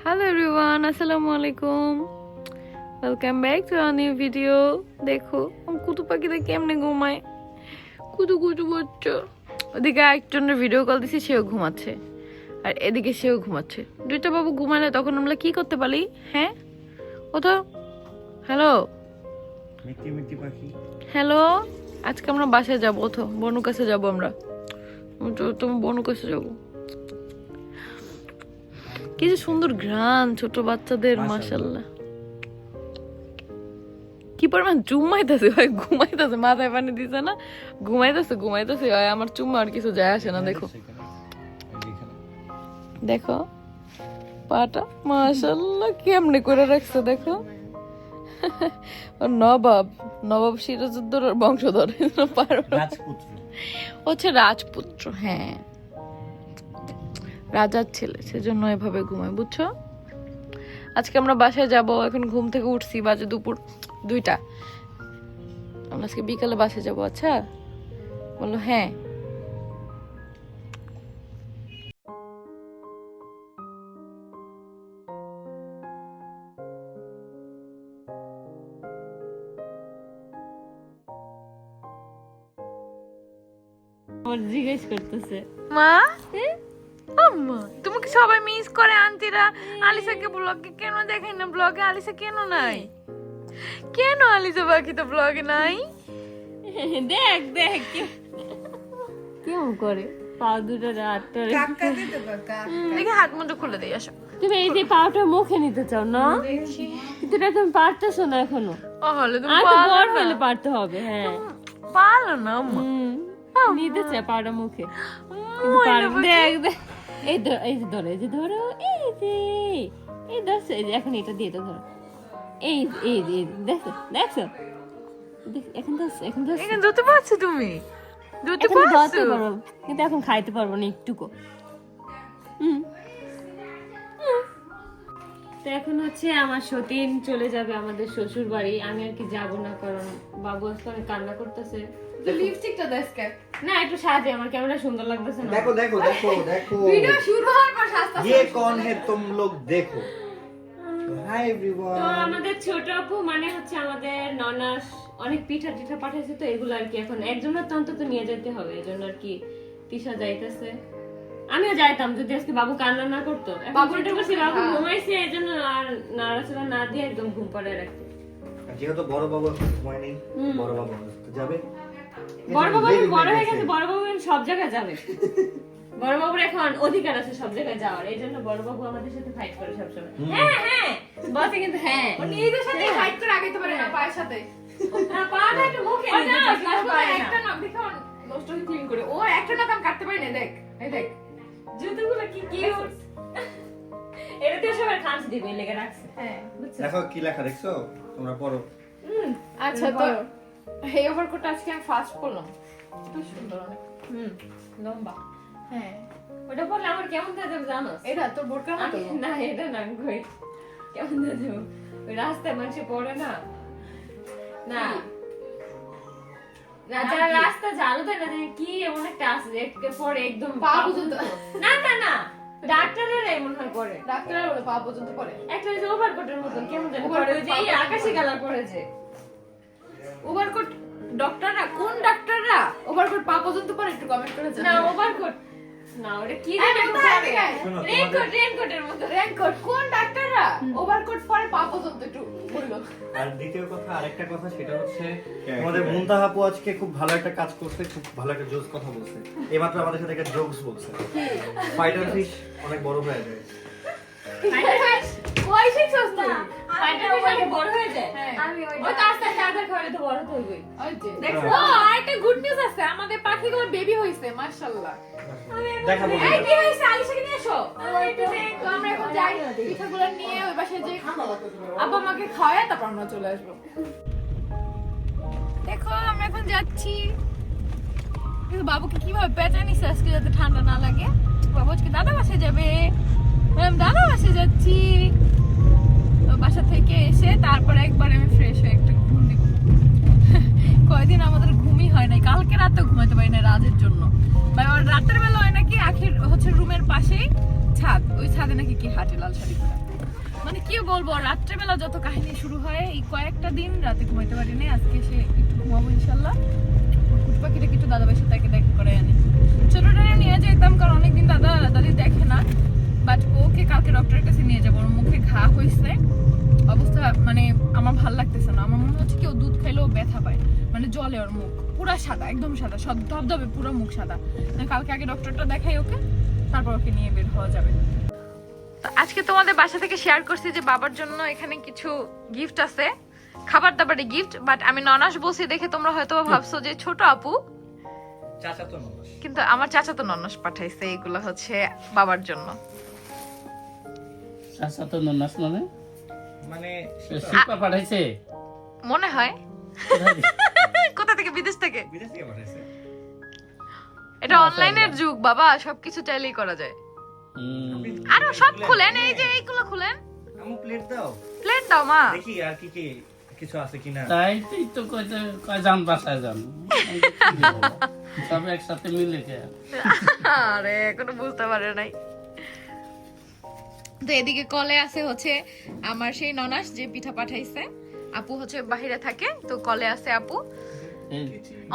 Hello everyone আসসালামু আলাইকুম welcome back to a new video দেখো কুতু পাখিটা কেমনে ঘুমায় কুতু কুতু বাচ্চা ওদিকে একজনের ভিডিও কল দিছি সেও ঘুমাচ্ছে আর এদিকে সেও ঘুমাচ্ছে দুইটা বাবু ঘুমালে তখন আমরা কি করতে পারি হ্যাঁ হ্যালো মিষ্টি মিষ্টি পাখি। হ্যালো আজকে আমরা বাসায় যাব তো বনু কাছে যাব আমরা তো- তোমার বনু কাছে যাব কি যে সুন্দর ঘ্রাণ ছোট বাচ্চাদের মাশাল্লাহ কি পরিমাণ জুমাইতেছে ভাই ঘুমাইতেছে মাথায় পানি দিছে না? ঘুমাইতেছে ঘুমাইতেছে ভাই আমার চুম্মা আর কিছু যায় আসে না দেখো। সেখানে, এই যে এখানে। দেখো পাটা মাশাল্লাহ কেমনে করে রাখছে দেখো। নবাব নবাব সিরাজউদ্দৌলার বংশধর হচ্ছে রাজপুত্র হ্যাঁ। রাজার ছেলে সেজন্য এভাবে ঘুমায় বুঝছ? আজকে আমরা বাসায় যাব এখন ঘুম থেকে উঠছি বাজে দুপুর দুইটা। আমরা আজকে বিকালে বাসে যাব আচ্ছা? বলল হ্যাঁ। আমার জিজ্ঞেস করতেছে। মা? আম্মা তোমাকে সবাই মিস করে আন্টিরা। আলিসাকে ব্লগে কেন দেখেন না? ব্লগে আলিসা কেন নাই? কেন আলিসা বাকি তো ব্লগে নাই? দেখ দেখ কেমন করে? পা দুটো হাতটা দেখে হাত মুঠো খুলে দিয়ে আসো। তুমি এই যে পাটা মুখে নিতে চাও না? কিন্তু এটা তুমি পারতেছো না এখনও। হলে তুমি বড় হলে পারতে হবে হ্যাঁ। পারো না নিতে চায় পাটা মুখে। দেখ দেখ। এই ধর এই যে ধরো এই যে ধরো এই যে এই ধরছো এই যে এখন এটা দিয়ে তো ধরো। এই এই যে, দেখছ দেখছ? এখন ধরছো এখন ধরছো। এখানে ধরতে পারছ তুমি? ধরতে এখন পারছ? কিন্তু এখন খাইতে পারব না একটুকু। হুম। হুম। তো এখন হচ্ছে আমার সতীন চলে যাবে আমাদের শ্বশুর বাড়ি আমি আর কি যাব না কারণ বাবু আজকে অনেক কান্না করতেছে। লিপস্টিকটা দেশকে না একটু সাজে আমার ক্যামেরা সুন্দর লাগতেছে না দেখো দেখো দেখো দেখো ভিডিও শুরু হওয়ার পর সাজতে ये कौन है तुम लोग देखो हाय তো एवरीवन আমাদের ছোট আপু মানে হচ্ছে আমাদের ননাস অনেক পিঠা টিঠা পাঠাইছে তো এগুলো আর কি এখন একজনের তো অন্তত নিয়ে যেতে হবে এই জন্য আর কি তিশা যাইতেছে আমিও যাইতাম যদি আজকে বাবু কান্না না করতো বাবু এটা করছি বাবু ঘুমাইছে এই জন্য আর নাড়াচাড়া না দিয়ে একদম ঘুম পাড়ায় রাখতে যেহেতু বড় বাবু এখন সময় নেই হুম। বড় বাবু তো যাবে বড় বাবু এখন বড় হয়ে গেছে বড় বাবু এখন সব জায়গায় যাবে। বড় বাবুর এখন অধিকার আছে সব জায়গায় যাওয়ার এই জন্য বড় বাবু আমাদের সাথে ফাইট করে সবসময়। হ্যাঁ হ্যাঁ। বসে কিন্তু হ্যাঁ। নিজেদের সাথে ফাইট করে আগে তো পারে না পায়ের সাথে। না, পাটা একটু মুখে। না। একটা নাম দেখো নষ্ট হয়ে ক্লিন করে। ও একটা কাটতে পারি না দেখ এই দেখ। জুতোগুলো কি কিউট এটাতে সবাই খামস দিবে লেগে রাখছে। হ্যাঁ দেখো কি লেখা দেখছ? তোমরা পড়ো। আচ্ছা তো এই ওভারকোট আজকে আমি ফার্স্ট পরলাম। খুব সুন্দর অনেক। হুম লম্বা। হ্যাঁ। ওটা পরলে আমার কেমন থাকে জানো এটা তোর বোরকার মতো? না এটা না কই কেমন থাকে ওই রাস্তায় মানুষ পড়ে না। না। না, যারা রাস্তা ঝাড়ু দেয় না কি এমন একটা আছে যে পরে একদম পা পর্যন্ত। না না না। ডাক্তারের এমন হয় করে ডাক্তাররা বলে পা পর্যন্ত পরে। একটা ওভারকোটের মতন কেমন জানি পরে। ওই যে আকাশি কালার পরেছে ওভারকোট ডক্টররা কোন ডাক্তাররা ওভারকোট পা পর্যন্ত পরে একটু কমেন্ট করে না ওভারকোট না ওটা কি রেনকোট রেনকোটের মতো। রেনকোট কোন ডাক্তাররা ওভারকোট পরে পা পর্যন্ত একটু বলল আর দ্বিতীয় কথা আরেকটা কথা সেটা হচ্ছে আমাদের মুনতাহা আপু আজকে খুব ভালো একটা কাজ করছে খুব ভালো একটা জোকস কথা বলছে। এইমাত্র আমাদের সাথে একটা জোকস বলছে। ফাইটার ফিশ অনেক বড় হয়ে যায়। কই শিখছস তুই ফাইটার ফিশ বড় হয়ে যায়। হ্যাঁ। আমি ওই ওই তো আস্তে আস্তে আধার খাওয়ালে তো বড় হইবই। দেখো। ও গুড নিউজ আছে। আমাদের পাখিগুলোর বেবি হইছে মাশাআল্লাহ। এই কি হইছে? আলিশাকে নিয়ে এসো। আমরা এখন যাই পিঠাগুলো নিয়ে ওই পাশে যে আব্বা আমাকে খাওয়ায় তারপর আমরা চলে আসব। দেখো আমরা এখন যাচ্ছি। কিন্তু বাবুকে কীভাবে পেঁচানিস আজকে যাতে ঠান্ডা না লাগে? বাবু আজকে দাদা বাসায় যাবে। দাদা বাসায় যাচ্ছি। বাসা থেকে এসে তারপরে একবার আমি ফ্রেশ হয়ে একটু ঘুম দিব। কয়দিন আমাদের ঘুমই হয় নাই। কালকে রাতে ঘুমাতে পারি না রাজের জন্য। রাতের বেলা হয় নাকি আখির হচ্ছে রুমের পাশেই ছাদ। ওই ছাদে নাকি কি হাঁটে লাল শাড়ি পরে মানে কি বলব রাত্রেবেলা যত কাহিনী শুরু হয়, এই কয়েকটা দিন রাতে ঘুমাইতে পারিনি আজকে সে একটু ঘুমাবো ইনশাল্লাহ। পাখিটা কিছু দাদা ভাইয়ের সাথে দেখা করে আনি। ছোটটা নিয়ে যেতাম কারণ অনেকদিন দাদা দাদি দেখে না। বাট ওকে কালকে ডক্টরের কাছে নিয়ে যাব। ওর মুখে ঘা হয়েছে অবস্থা মানে আমার ভালো লাগতেছে না আমার মনে হচ্ছে কি ও দুধ খাইলেও ব্যথা পায় মানে জলে ওর মুখ পুরা সাদা একদম সাদা সব ধবধবে পুরো মুখ সাদা। কালকে আগে ডক্টরটা দেখাই ওকে তারপর ওকে নিয়ে বের হওয়া যাবে। আজকে তোমাদের বাসা থেকে শেয়ার করছি যে বাবার জন্য এখানে কিছু গিফট আছে খাবার দাবারের গিফট বাট আমি ননাস বসি দেখে তোমরা হয়তো ভাবছ যে ছোট আপু। চাচা তো নয় কিন্তু আমার চাচা তো ননাস পাঠাইছে এগুলো হচ্ছে বাবার জন্য। চাচা তো ননাস মানে? মানে পাঠাইছে? মনে হয়। থেকে বিদেশ থেকে? বিদেশ থেকে পাঠাইছে। এটা অনলাইনের যুগ বাবা সবকিছু চাইলেই করা যায়। আরও সব খুলেন এই যে এইগুলো খুলেন। আমু প্লেট দাও। প্লেট দাও মা। দেখি আর কি কি কিছু আছে কিনা। তাই তুই তো কইতে কয় যান বাসায় যান? সব একসাথে মিলে কে? আরে এখনও বুঝতে পারে নাই। তো এদিকে কলে আছে হচ্ছে আমার সেই ননাস যে পিঠা পাঠাইছে। আপু হচ্ছে বাহিরে থাকে তো কলে আছে আপু।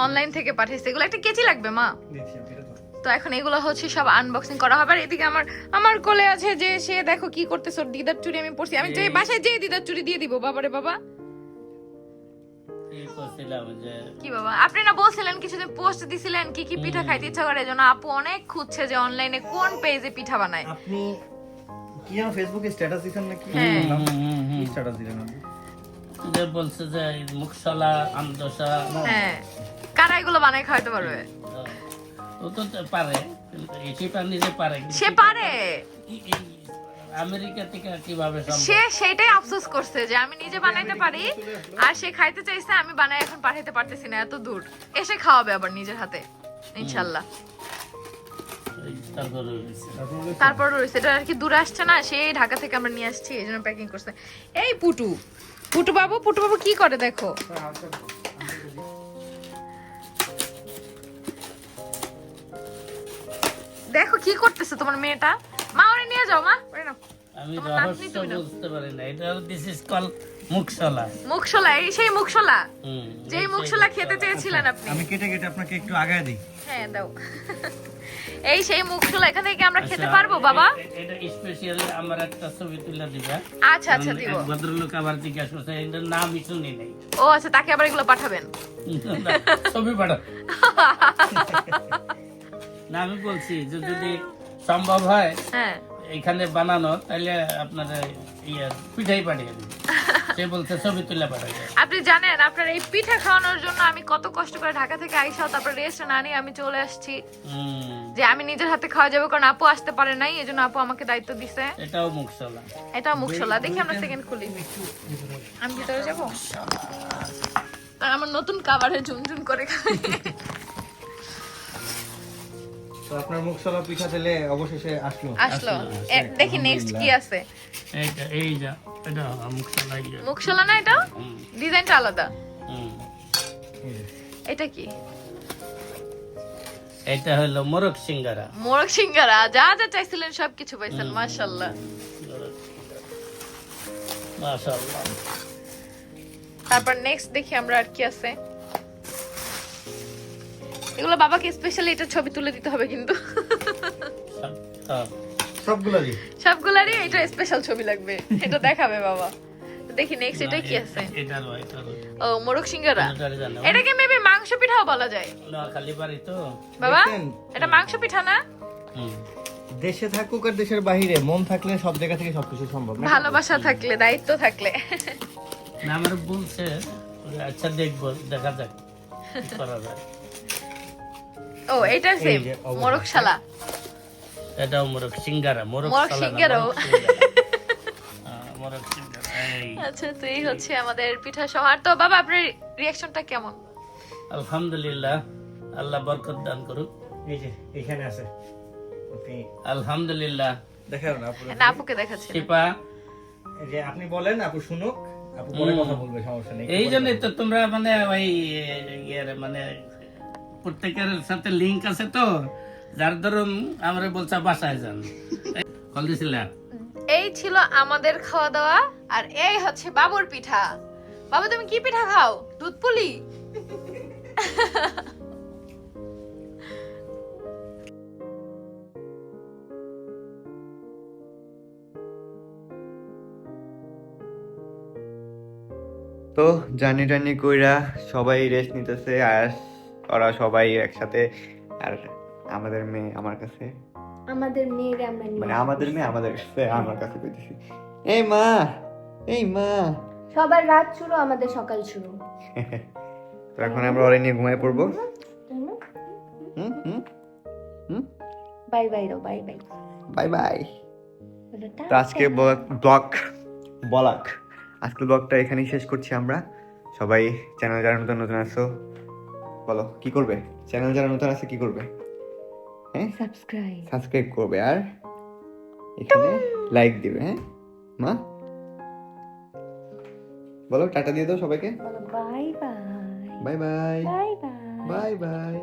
অনলাইন থেকে পাঠাইছে এগুলো একটা কেচি লাগবে মা। তো। এখন এগুলো হচ্ছে সব আনবক্সিং করা হবে। আর এদিকে আমার আমার কোলে আছে যে সে দেখো কি করতেছ দিদার চুরি আমি পড়ছি আমি যে বাসায় যে দিদার চুরি দিয়ে দিব বাবারে বাবা। কি বাবা? আপনি না বলছিলেন কিছুদিন পোস্ট দিছিলেন কি কি পিঠা খাইতে ইচ্ছা করে। জন্য আপু অনেক খুঁজছে যে অনলাইনে কোন পেজে পিঠা বানায়। আপনি কি ফেসবুকে স্ট্যাটাস দিছেন নাকি? হ্যাঁ। স্ট্যাটাস দিলেন আপনি? যে বলছে যে মুখশলা আমদশা হ্যাঁ। কারা এগুলো বানায় খাওয়াতে পারবে? ও তো পারে নিজে পারে সে পারে। আমেরিকা থেকে কীভাবে সে সেটাই আফসোস করছে যে আমি নিজে বানাইতে পারি আর সে খাইতে চাইছে আমি বানাই এখন পাঠাইতে পারতেছি না এত দূর। এসে খাওয়াবে আবার নিজের হাতে ইনশাল্লাহ। তারপর রয়েছে। এটা আর কি দূরে আসছে না সেই ঢাকা থেকে আমরা নিয়ে আসছি এই জন্য প্যাকিং করছে। এই পুটু পুটু বাবু পুটু বাবু কি করে দেখো? দেখো কি করতেছে তোমার মেয়েটা? মা ওরে নিয়ে যাও মা। ওরে নাও। আমি রহস্য বুঝতে পারি না। এটা দিস ইজ কল মুখশলা। মুখশোলা এই সেই মুখশোলা। হুম যেই মুখশোলা খেতে চেয়েছিলেন আপনি। আমি কেটে কেটে আপনাকে একটু আগায় দিই। হ্যাঁ দাও। এই সেই মুখশোলা এখান থেকে আমরা খেতে আচ্ছা, পারব বাবা? এটা স্পেশালি আমার একটা ছবি তুলে দিবা। আচ্ছা আচ্ছা দিব। ভদ্রলোক আবার জিজ্ঞাসা করছে এটার নামই শুনি নাই। ও আচ্ছা তাকে আবার এগুলো পাঠাবেন? ছবি পাঠা না আমি বলছি যে যদি সম্ভব হয় হ্যাঁ। এখানে বানানো তাহলে আপনার ইয়ে পিঠাই পাঠিয়ে দিন। আপনি জানেন আপনার এই পিঠা খাওয়ানোর জন্য আমি কত কষ্ট করে ঢাকা থেকে আইসাও তারপর রেস্ট না নিয়ে আমি চলে আসছি। যে আমি নিজের হাতে খাওয়া যাবে কারণ আপু আসতে পারে নাই এজন্য আপু আমাকে দায়িত্ব দিছে। এটাও মুখশলা। এটা মুখশোলা দেখি আমরা সেকেন্ড খুলি। আমি ভিতরে যাব? আর আমার নতুন কাবারে ঝুনঝুন করে খাই আপনার মুখশলা পিঠা দিলে অবশেষে আসলো। আসলো। দেখি নেক্সট কি আছে। এইটা এই যা এটা মুখশলা মুখশোলা না এটা? ডিজাইনটা আলাদা। এটা কি? এটা হলো মোরগ সিঙ্গারা। মোরগ সিঙ্গারা যা যা চাইছিলেন সবকিছু পাইছেন মাশাল্লাহ মাশাআল্লাহ। তারপর নেক্সট দেখি আমরা আর কি আছে। এগুলো বাবাকে স্পেশালি এটা ছবি তুলে দিতে হবে কিন্তু। সব- সব। সবগুলারই এটা স্পেশাল ছবি লাগবে। এটা দেখাবে বাবা। দেখি নেক্সট এটা কি আছে? এটারও এটারও ও মোরগ সিঙ্গারা? এটাকে মেবি মাংস পিঠাও বলা যায়। নোয়াখালী বাড়ি তো। বাবা এটা মাংস পিঠা না? দেশে থাকুক আর দেশের বাইরে মন থাকলে সব জায়গা থেকে সবকিছু সম্ভব। ভালোবাসা থাকলে দায়িত্ব থাকলে। না আমার বলছে আচ্ছা দেখব দেখা যাক কি করা যায়। ও এটা সেম মোরগ শালা এটাও মোরগ সিঙ্গারা মোরগ মোরগ সালা সিঙ্গারাও। মোরগ সিঙ্গারা। আচ্ছা তো এই হচ্ছে আমাদের পিঠা সমার তো বাবা আপনার রিয়াকশনটা কেমন? আলহামদুলিল্লাহ আল্লাহ বরকত দান করুক। এই যে এখানে আছে। আলহামদুলিল্লাহ। দেখাও না আপু না আপুকে দেখাচ্ছি। শিপা। যে আপনি বলেন আপু শুনুক। আপু পরে কথা বলবে সমস্যা নেই। এই জন্যই তো তোমরা মানে ওই ইয়ের মানে প্রত্যেকের সাথে লিংক আছে তো। যার ধরুন আমরা বলছে বাসায় যান। ফল দিছিলাম এই ছিল আমাদের খাওয়া দাওয়া আর এই হচ্ছে বাবুর পিঠা। বাবু, তুমি কি পিঠা খাও? দুধ পুলি? তো জার্নি টার্নি কইরা সবাই রেস্ট নিতেছে, আর ওরা সবাই একসাথে, আর আমাদের মেয়ে আমার কাছে। আমাদের মেয়েরা আমরা নিয়ে মানে আমাদের মেয়ে আমাদের কাছে আমার কাছে কইতেছি এই মা এই মা। সবার রাত শুরু আমাদের সকাল শুরু। তো এখন আমরা ওরা নিয়ে ঘুমায় পড়ব। হুম হুম হুম বাই বাই দাও বাই বাই। Bye bye. তো আজকে ব্লগ বলাক। আজকে ব্লগটা এখানেই শেষ করছি আমরা। সবাই চ্যানেল যারা নতুন নতুন আছো বলো কি করবে? চ্যানেল যারা নতুন আছে কি করবে? হ্যাঁ? সাবস্ক্রাইব সাবস্ক্রাইব করবে আর এখানে লাইক দিবে হ্যাঁ? মা? বলো টাটা দিয়ে দাও সবাইকে। Bye bye bye bye bye bye